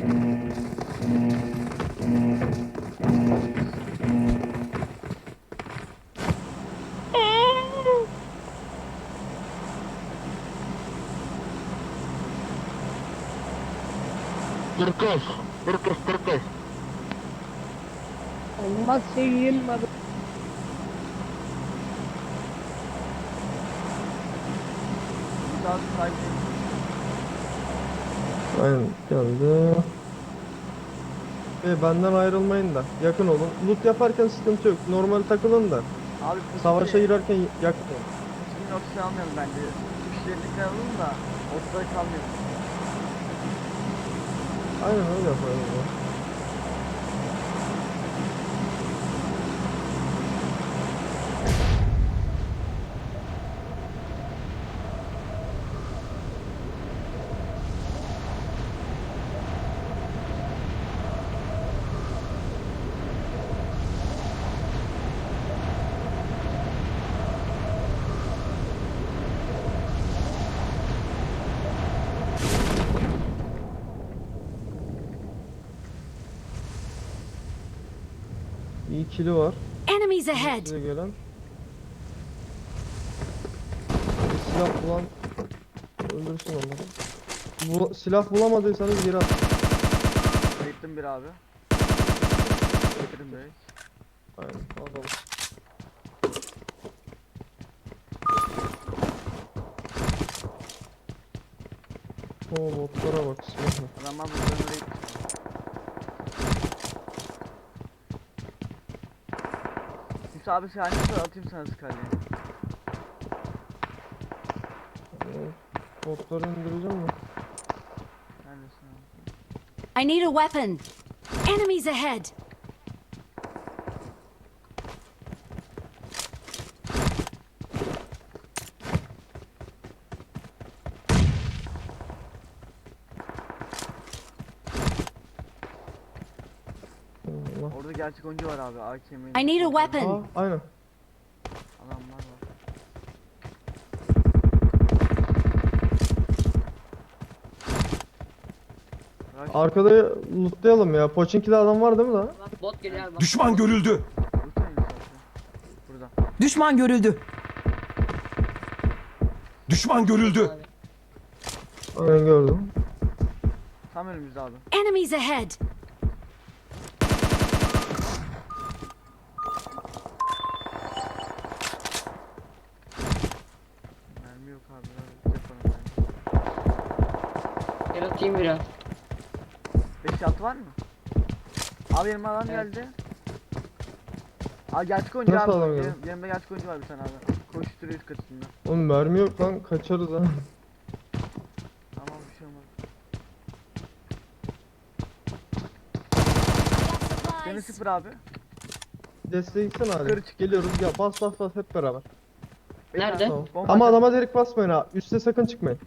Kırkız. Kırkız, kırkız. Olmaz şey yılmadı. Saat sakin. Aynen geldi. E, benden ayrılmayın da yakın olun. Loot yaparken sıkıntı yok. Normal takılın da. Abi bu Savaşa sene- girerken yakın olun. Şimdi ofise almayalım bence. Müşterilik alalım da ortada kalmayalım. Aynen öyle yapalım ya. İyi kili var. Enemies ahead! Size gelen. Silah bulan öldürsün onları. Bu silah bulamadıysanız geri at. Bayıttım bir abi. Bayıttım bir. Aynen alalım. Oo botlara bak. Adamlar buradan oraya gitti. Musa abi sen hangisi var? atayım sana skalyeyi. Oo, Botları indireceğim mi? Neredesin abi? I need a weapon! Enemies ahead! Allah. Orada gerçek oyuncu var abi. AKM. I need a Aa, weapon! aynen. Adamlar var. Rush, Arkada lootlayalım ya. Poçinki'de adam var değil mi daha? Bot geliyor abi. Düşman görüldü. Abi. Burada. Düşman görüldü. Düşman görüldü. Aynen gördüm. Tam önümüzde abi. Enemies ahead! Ben. Yaratayım biraz. 5 6 var mı? Abi yanıma adam Evet. geldi. Aa gerçek oyuncu Nasıl abi. adam geldi? Yanım- Yanımda gerçek oyuncu var bir tane abi. Koşturuyor üst katında. Oğlum mermi yok lan. Kaçarız ha. Tamam bir şey olmaz. Seni sıfır abi. Desteğe gitsene hadi. Çık. Geliyoruz ya bas bas bas hep beraber. Nerede? abi, Tamam. bomba Ama atacağım. adama direkt basmayın ha. Üste sakın çıkmayın.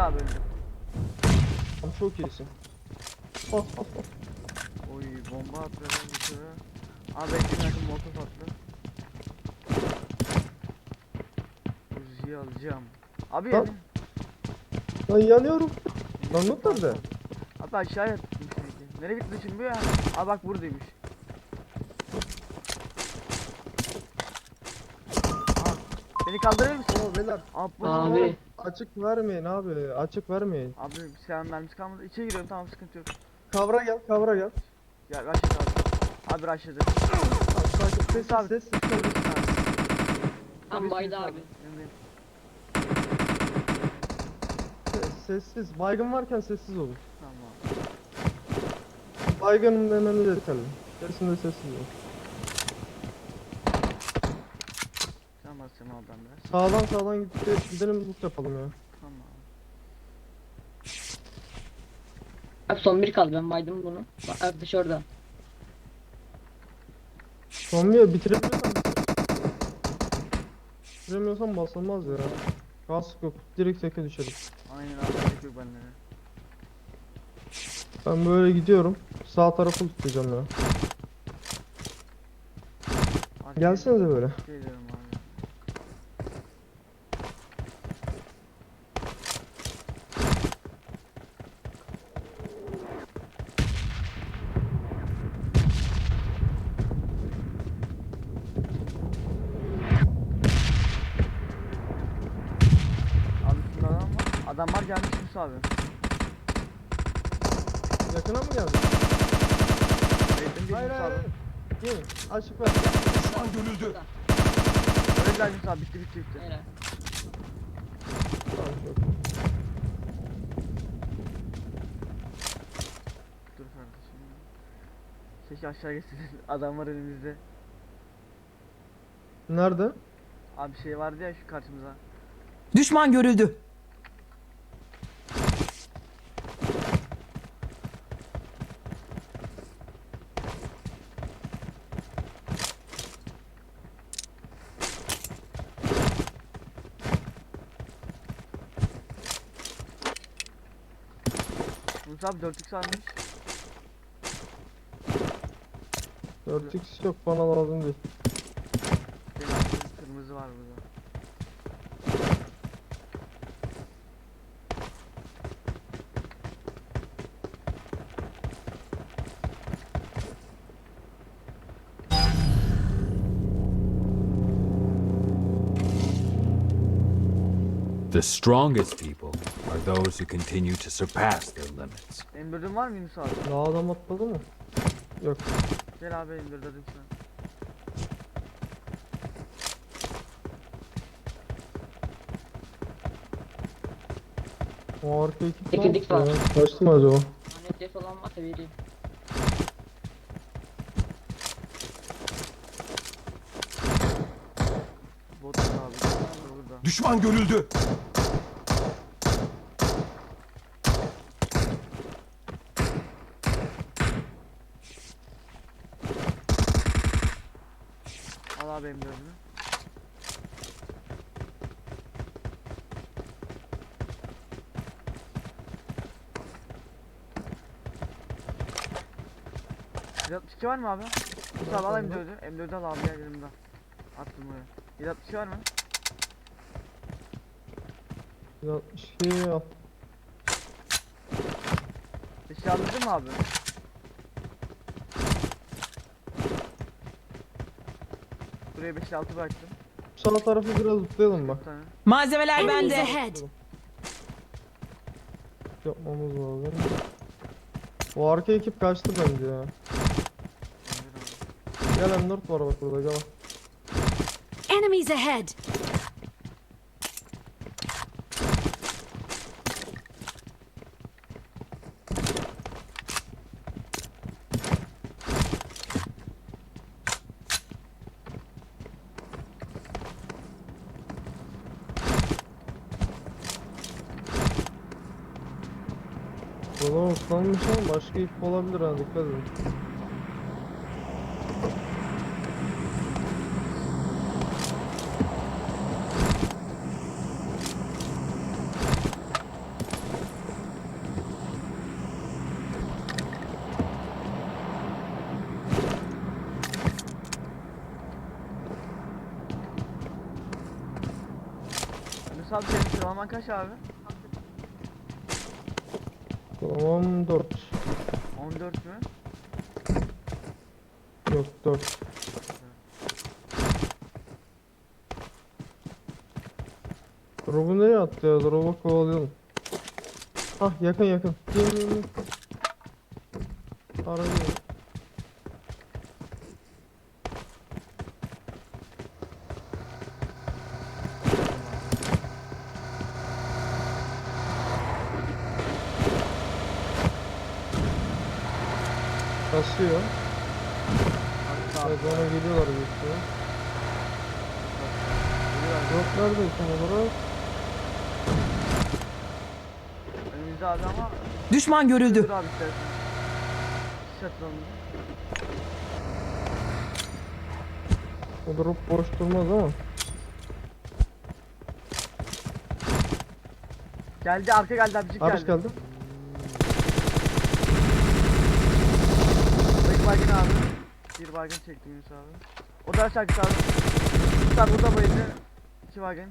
Öldü abi öldü. Tamam, çok iyisin. Oy bomba atıyor lan yukarı. Abi bekleyin yakın molotof attı. Uzi'yi alacağım. Abi Lan. yani. Lan yanıyorum. Lan not nerede? Abi aşağıya sanki. Nereye gitti şimdi bu ya? Abi bak buradaymış. Aa, Beni kaldırır mısın? Oo beyler. Abi, bu Abi. Açık vermeyin abi. Açık vermeyin. Abi bir silahın mermisi kalmadı. İçeri giriyorum tamam sıkıntı yok. Kavra gel kavra gel. Ya rushladı abi. Abi rushladı. Bak, Sakin ses Abi. ses. Tam baydı abi. Yanındayım. Sessiz. Baygın varken sessiz olun. Tamam. Baygınım demeniz yeterli. Gerisinde sessiz olun. Sen basacağım abi ben biraz. Sağdan sağdan gidip gidelim loot yapalım ya. Tamam. Abi son bir kaldı ben baydım bunu. Bak arkadaş orada. Zombiye bitiremiyorsan bitir. Bitiremiyorsan basılmaz ya. Kask yok. Direkt teke düşelim. Aynen abi gerek yok bende. Ben böyle gidiyorum. Sağ tarafı tutacağım ya. Gelsenize böyle. Geliyorum abi. Adamlar gelmiş Yunus abi. Yakına mı geldi? Hayır hayır. abi. Gelin açık ver. Düşman görüldü. Öyle Yunus abi bitti bitti bitti. Helal. Dur kardeşim. Keşke aşağı geçseydin. Adam var önümüzde. Nerede? Abi şey vardı ya şu karşımıza. Düşman görüldü. Yunus abi 4x almış. 4x yok bana lazım değil. Benim aklımda kırmızı var burada. The strongest people are those who continue to surpass their limits. M4'ün var mı Yunus abi? Daha adam atladı mı? Yok. Gel abi M4 dedim sana. O arka ekip ne Ekledik yaptı var. ya? Kaçtı mı acaba? Lanet falan varsa vereyim. Bot var abi. Burada. Düşman görüldü. Al abi M4'ünü. ...162 var mı abi? Abi al M4'ü. M4'ü al abi gel yanımda. Attım buraya. 162 var mı? 162 al. Eşya aldırdın mı abi? Buraya 5 6 bıraktım. Sağ tarafı biraz zıplayalım bak. Malzemeler Enemies bende. ahead. Yapmamız lazım. O arka ekip kaçtı bence ya. Gel M4 var bak burada gel. Enemies ahead. Buradan ıslanmış ama başka ip olabilir ha dikkat edin. Yunus abi senin sıralaman kaç abi? Tamam 4. 14 mü? Yok 4. Drop'u nereye attı ya? Drop'u kovalayalım. Hah yakın yakın. Gel ol. Evet ona geliyorlar büyük ihtimal. Drop nerede tam olarak? Önümüzde abi ama Düşman görüldü. dur abi istersen. O drop boş durmaz ama. Geldi arka geldi abicik Abiş geldi. geldi. Bir baygın abi. Bir baygın çektim Yunus abi. O da aşağı gitti abi. Yunus abi burada bayıldı. İki baygın.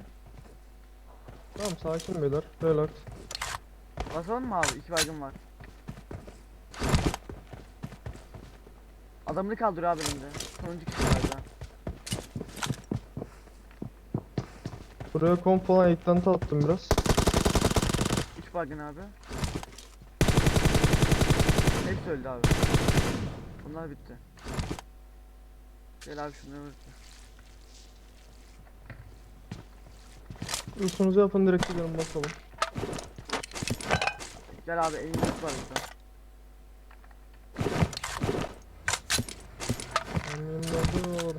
Tamam sakin beyler. Relax. Basalım mı abi? İki baygın var. Adamını kaldırıyor abi önümde. Sonuncu kişi galiba. Buraya komp falan eklenti attım biraz. baygın abi. Hepsi öldü abi. Bunlar bitti. Gel abi şunları vur. Uykunuzu yapın direkt gidelim bakalım. Gel abi eğimlik var burada. Var.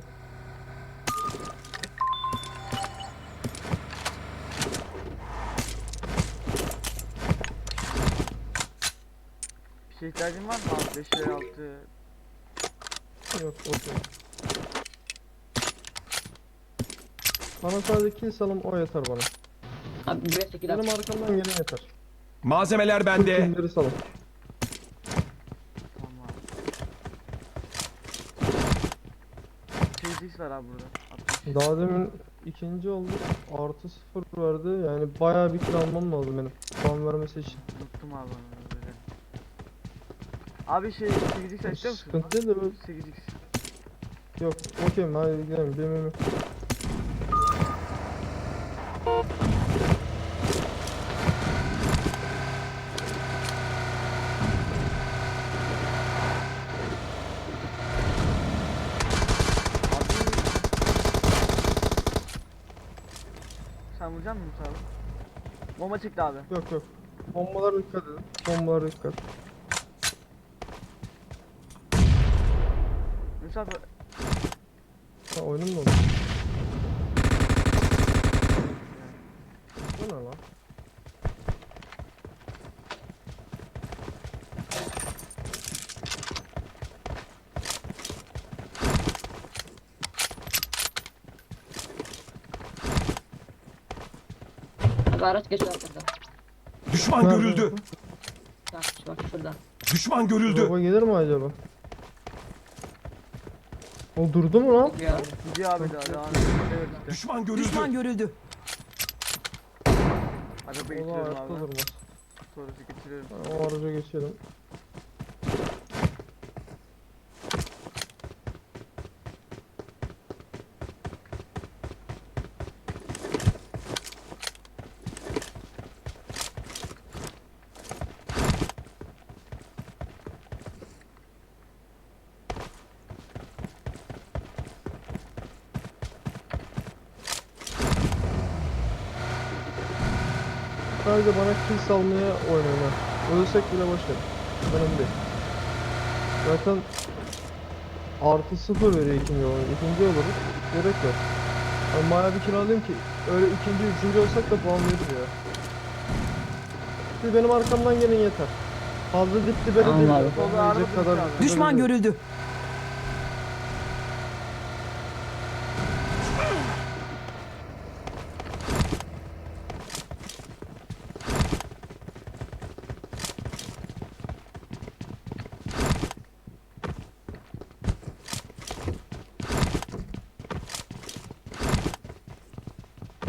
Bir şey ihtiyacın var mı abi? 5 lira 6 Yok okey. Bana sadece kill salım o yeter bana. Abi buraya 8 Benim arkamdan gelin yeter. Malzemeler bende. Killleri salın. Tamam abi. 8x var abi burada. 60. Daha demin ikinci olduk. Artı sıfır verdi. Yani bayağı bir kill almam lazım benim. Puan vermesi için. Unuttum abi onu. Abi şey 8x istiyor musun? Sıkıntı değil de böyle. 8x. Yok okey hadi gidelim. Benim. Abi. Sen vuracak mısın abi? Bomba çıktı abi. Yok yok. Bombalara dikkat edin. Bombalara dikkat. Musa abi Ha oyunum mu oldu? Bu ne lan? Abi araç geçiyor. Düşman Nerede görüldü. Bak bak şurada. Düşman görüldü. Araba gelir mi acaba? O durdu mu lan? Gidiyor abi. gidiyor abi daha devam ediyor. Evet işte. Düşman görüldü. Düşman görüldü. Arabayı ayakta abi. durmaz. Getiriyorum. Ha, O araca geçelim. Sadece bana kill salmaya oynayın ha. Ölsek bile verin. Önemli değil. Zaten artı sıfır veriyor ikinci olan. İkinci oluruz. Gerek yok. Ben bayağı bir kill alayım ki öyle ikinci, üçüncü olsak da puan verir ya. Siz benim arkamdan gelin yeter. Fazla dip dibe de değil. abi. Ben Solda verecek araba kadar durmuş abi. dip dibe de Düşman değil. görüldü.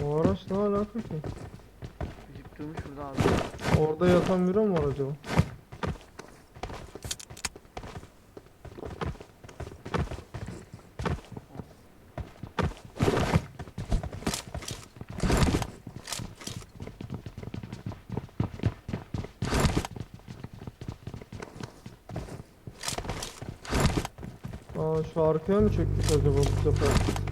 O araç ne alaka ki? Jip durmuş burada abi. Orada yatan biri mi var acaba? Aa şu arkaya mı çektik acaba bu sefer?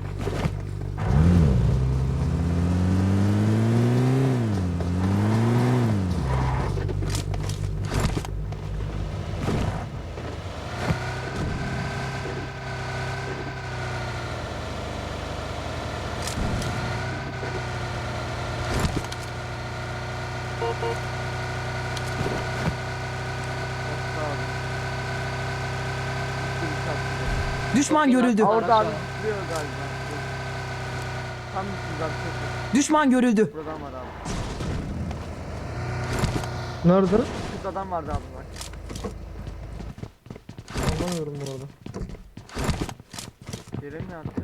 Düşman görüldü. Orada abi tutuyor galiba. Tam mısınız abi? Çok iyi. Düşman görüldü. Buradan var abi. Nerede? Kız adam vardı abi bak. Anlamıyorum burada. Yere mi attı?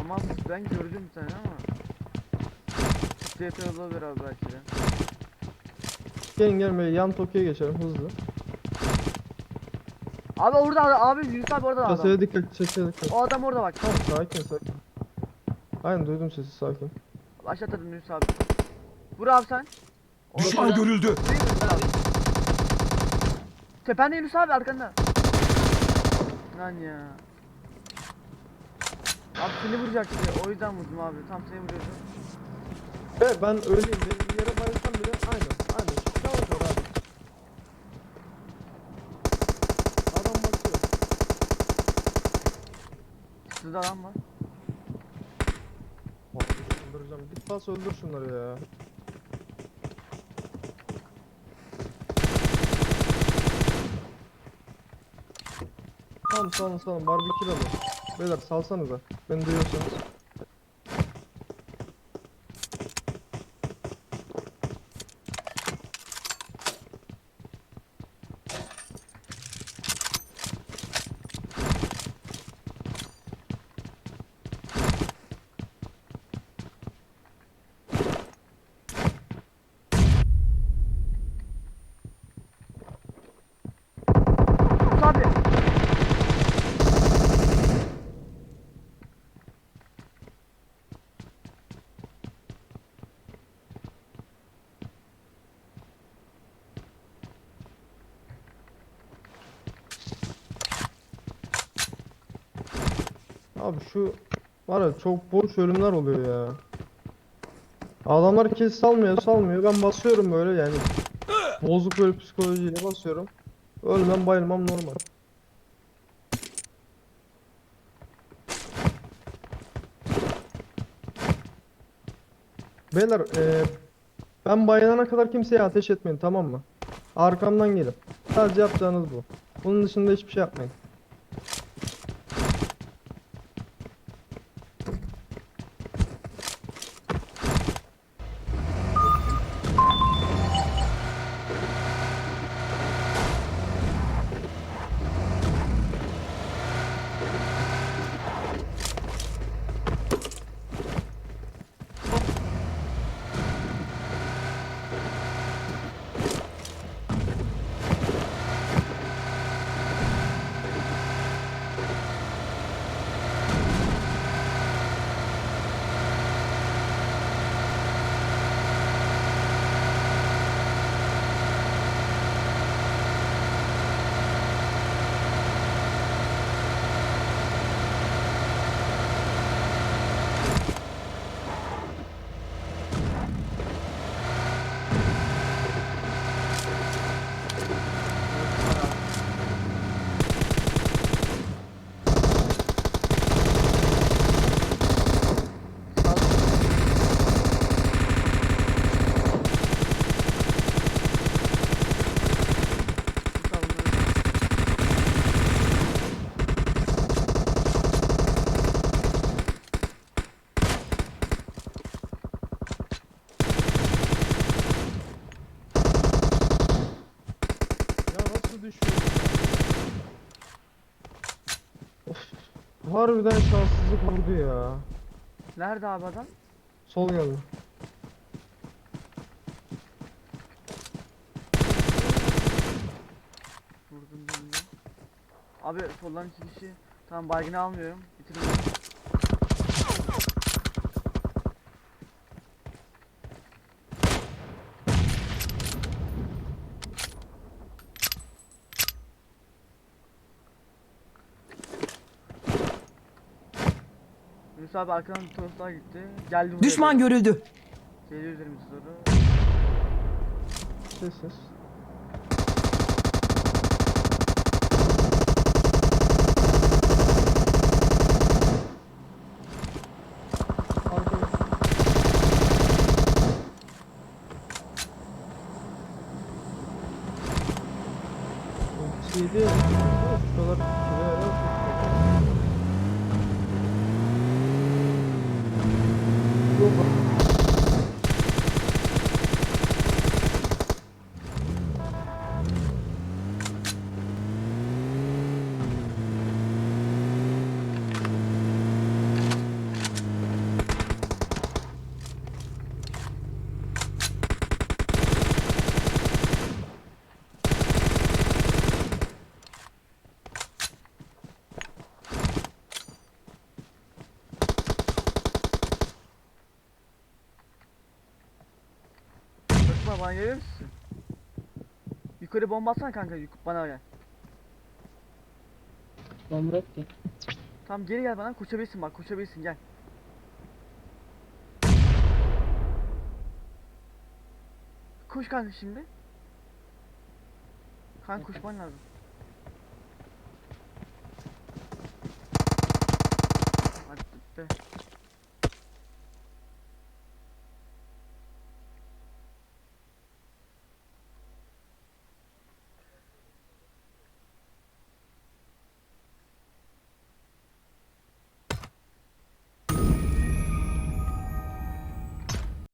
Ama ben gördüm tane ama. Kutuya olabilir abi belki de. Gelin gelin böyle yan Tokyo'ya geçelim hızlı. Abi orada abi, Yunus abi orada adam. Kasaya dikkat, çekeye dikkat. O adam orada bak. Tamam sakin sakin. Aynen duydum sesi sakin. Aşağı atladım Yunus abi. Vur abi sen. Düşman görüldü. Tepende Yunus abi arkanda. Lan ya. Abi seni vuracak diye o yüzden vurdum abi. Tam seni vuruyordu. Evet ben öyleyim. Benim bir yere bayılsam bile aynen. Aynen. Yavaş ol abi. Adam bakıyor. Sizde adam var. Öldüreceğim. Git bas öldür şunları ya. Tamam salın salın barbekü alın. Beyler salsanıza. Beni duyuyorsanız. Abi şu var ya çok boş ölümler oluyor ya. Adamlar kes salmıyor salmıyor. Ben basıyorum böyle yani. Bozuk böyle psikolojiyle basıyorum. Ölmem bayılmam normal. Beyler eee, ben bayılana kadar kimseye ateş etmeyin tamam mı? Arkamdan gelin. Sadece yapacağınız bu. Bunun dışında hiçbir şey yapmayın. Yunus abi bunları- Ya nasıl düşüyor? Of. Harbiden şanssızlık vurdu ya. Nerede abi adam? Sol geldi. Vurdum ben de. Abi soldan iki kişi. Tamam baygını almıyorum. Bitirdim. Yunus abi arkadan bir toros daha gitti. Geldi buraya Düşman görüldü. Geliyor üzerimize doğru. Sessiz. Yok. Bana geliyor musun? Yukarı bomba atsana kanka bana gel. Bomba yok ki. Tamam geri gel bana koşabilirsin bak koşabilirsin gel. Koş kanka şimdi. Kanka koşman lazım. Hadi be.